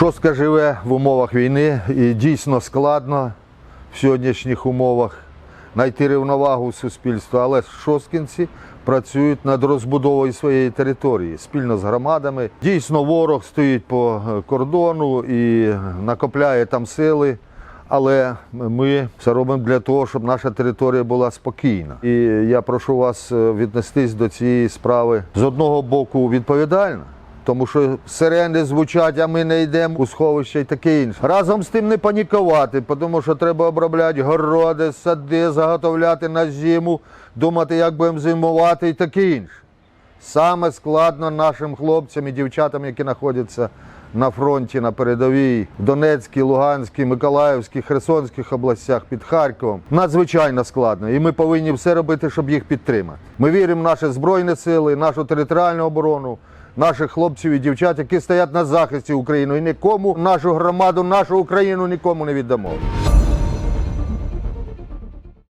Шостка живе в умовах війни і дійсно складно в сьогоднішніх умовах знайти рівновагу суспільства, але шосткінці працюють над розбудовою своєї території спільно з громадами. Дійсно, ворог стоїть по е, кордону і накопляє там сили. Але ми все робимо для того, щоб наша територія була спокійна. І я прошу вас е, віднестись до цієї справи з одного боку відповідально. Тому що сирени звучать, а ми не йдемо у сховище і таке інше. Разом з тим не панікувати, тому що треба обробляти городи, сади, заготовляти на зиму, думати, як будемо зимувати і таке інше. Саме складно нашим хлопцям і дівчатам, які знаходяться на фронті, на передовій, в Донецькій, Луганській, Миколаївській, Херсонських областях під Харковом. Надзвичайно складно. І ми повинні все робити, щоб їх підтримати. Ми віримо в наші збройні сили, нашу територіальну оборону. Наших хлопців і дівчат, які стоять на захисті України, і нікому нашу громаду, нашу Україну нікому не віддамо.